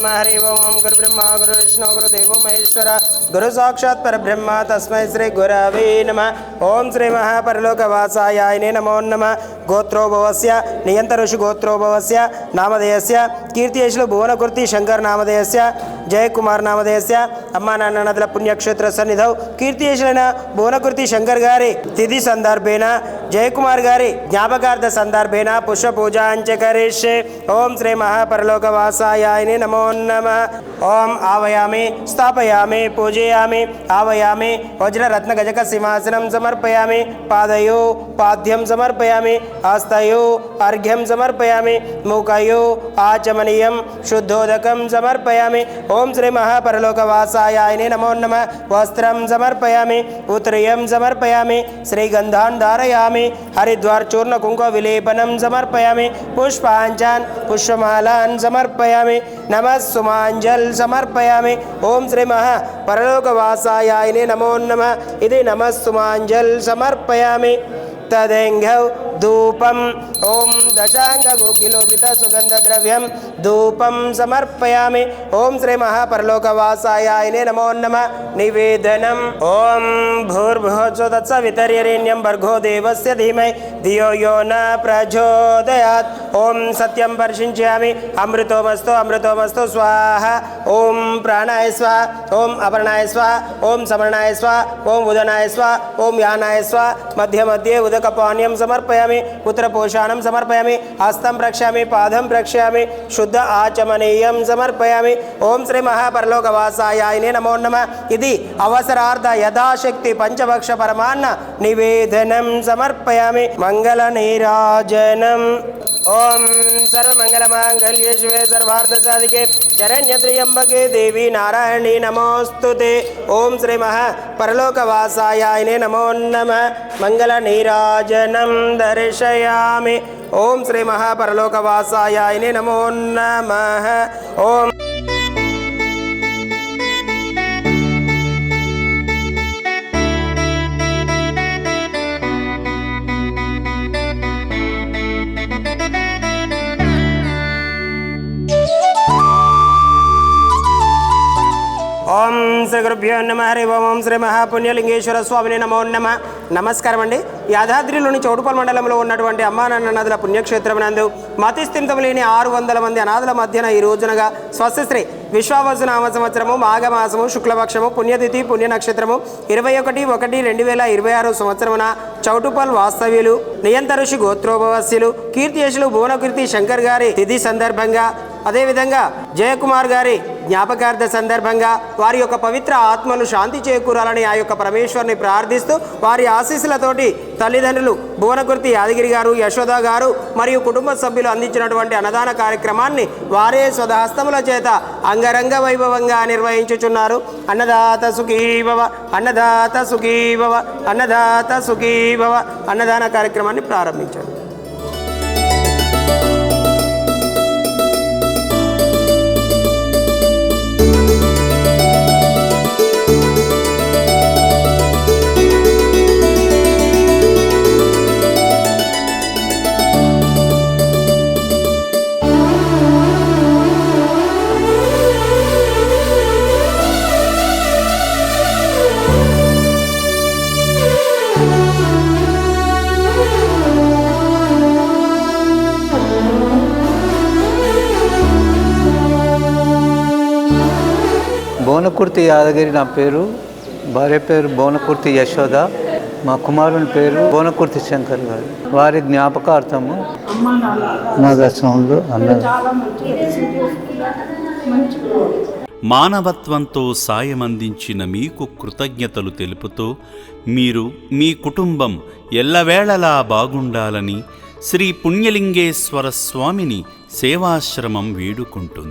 గురుభ్యో నమ హరి ఓం గురు బ్రహ్మ గురు విష్ణు గురు దేవో మహేశ్వర గురు సాక్షాత్ పరబ్రహ్మ తస్మై శ్రీ గురవే నమ ఓం శ్రీ మహాపరలోకవాసాయాయనే నమో నమ గోత్రోభవస్య నియంత ఋషి గోత్రోభవస్య నామధేయస్య కీర్తియేషులు భువనకుర్తి శంకర్ నామధేయస్య జయకుమార్ నామధేయస్య అమ్మా నాన్న నదుల పుణ్యక్షేత్ర సన్నిధౌ కీర్తియేషులైన భువనకుర్తి శంకర్ గారి తిథి సందర్భేన జయకుమార్ గారి జ్ఞాపకార్థ సందర్భేన పుష్ప పూజాంచ కరిష్యే ఓం శ్రీ మహాపరలోకవాసాయాయని నమో నమ ఓం ఆవయామి స్థాపయామి పూజయామి ఆవయామి వజ్రరత్న గజక సింహాసనం సమర్పయామి పాదయో పాద్యం సమర్పయామి హస్తయో అర్ఘ్యం సమర్పయామి ముఖయో ఆచమనీయం శుద్ధోదకం సమర్పయామి ఓం శ్రీ మహాపరలోకవాసాయాయని నమో నమ వస్త్రం సమర్పయామి ఉత్తరీయం సమర్పయామి శ్రీగంధాన్ ధారయామి హరిద్వార్ చూర్ణ కుంకుమ విలేపనం సమర్పయామి పుష్పాంచాన్ పుష్పమాలాన్ సమర్పయామి నమ సుమాంజల్ సమర్పయామి ఓం శ్రీ మహా పరలోకవాసాయాయని నమో నమ ఇది నమ సుమాంజల్ సమర్పయామి తదెంఘౌ ధూపం ఓం దశాంగ గుగిలోపిత సుగంధ ద్రవ్యం ధూపం సమర్పయామి. ఓం శ్రీ మహాపరలోకవాసాయాయనే నమో నమ. నివేదనం. ఓం భూర్భువత్సో తత్సవితర్యరేణ్యం భర్గో దేవస్య ధీమై. ధియో యో న ప్రచోదయాత్. ఓం ప్రాణాయ స్వ ఓం అపర్ణాయ స్వ ఓం సమర్ణాయ స్వ ఓం ఉదనాయ స్వ ఓం యానాయ స్వ. మధ్య మధ్యే ఉదకపానీయం సమర్పయామి పుత్రపోషాణం సమర్పయామి హస్తం ప్రక్ష్యామి పాదం ప్రక్ష్యామి శుద్ధ ఆచమనీయం సమర్పయామి. ఓం శ్రీ మహాపరలోకవాసాయాయనే నమో నమ. ఇది అవసరార్థ యథాశక్తి పంచభక్ష పరమాన్న నివేదనం సమర్పయామి. మంగళ నీరాజనం. ఓం సర్వమంగళమాంగళ్యే శివే సర్వార్థ సాధికే శరణ్యత్రియంబకే దేవి నారాయణీ నమోస్తుతే ఓం శ్రీ మహా పరలోకవాసాయాయనే నమో నమ మంగళ నీరాజనం దర్శయామి ఓం శ్రీ మహాపరలోకవాసాయాయనే నమో శ్రీగురుభ్యో శ్రీ నమ. హరి ఓం శ్రీ మహాపుణ్యలింగేశ్వర స్వామిని నమో నమ. నమస్కారం అండి. యాదాద్రిలోని చౌటుపల్ మండలంలో ఉన్నటువంటి అమ్మానాన్న నదుల పుణ్యక్షేత్రం నందు మతిస్థింతం లేని ఆరు వందల మంది అనాథల మధ్యన ఈ రోజునగా స్వస్థశ్రీ విశ్వావసు నామ సంవత్సరము మాఘమాసము శుక్లపక్షము పుణ్యతిథి పుణ్య నక్షత్రము ఇరవై ఒకటి ఒకటి రెండు వేల ఇరవై ఆరు సంవత్సరమున చౌటుపల్ వాస్తవ్యులు నియంత ఋషి గోత్రోభవస్యులు కీర్తియశులు భువనకీర్తి శంకర్ గారి తిథి సందర్భంగా అదేవిధంగా జయకుమార్ గారి జ్ఞాపకార్థ సందర్భంగా వారి యొక్క పవిత్ర ఆత్మను శాంతి చేకూరాలని ఆ యొక్క పరమేశ్వరుని ప్రార్థిస్తూ వారి ఆశీస్సులతోటి తల్లిదండ్రులు భువనకుర్తి యాదగిరి గారు యశోద గారు మరియు కుటుంబ సభ్యులు అందించినటువంటి అన్నదాన కార్యక్రమాన్ని వారే స్వదహస్తముల చేత అంగరంగ వైభవంగా నిర్వహించుచున్నారు. అన్నదాత సుఖీభవ అన్నదాత సుఖీభవ అన్నదాత సుఖీభవ అన్నదాన కార్యక్రమాన్ని ప్రారంభించారు. భువనకుర్తి యాదగిరి నా పేరు. భార్య పేరు భువనకుర్తి యశోద. మా కుమారుని పేరు భువనకుర్తి శంకర్ గారు. వారి జ్ఞాపకార్థము నా దర్శనంలో మానవత్వంతో సాయమందించిన మీకు కృతజ్ఞతలు తెలుపుతూ మీరు మీ కుటుంబం ఎల్లవేళలా బాగుండాలని శ్రీ పుణ్యలింగేశ్వర స్వామిని సేవాశ్రమం వేడుకుంటుంది.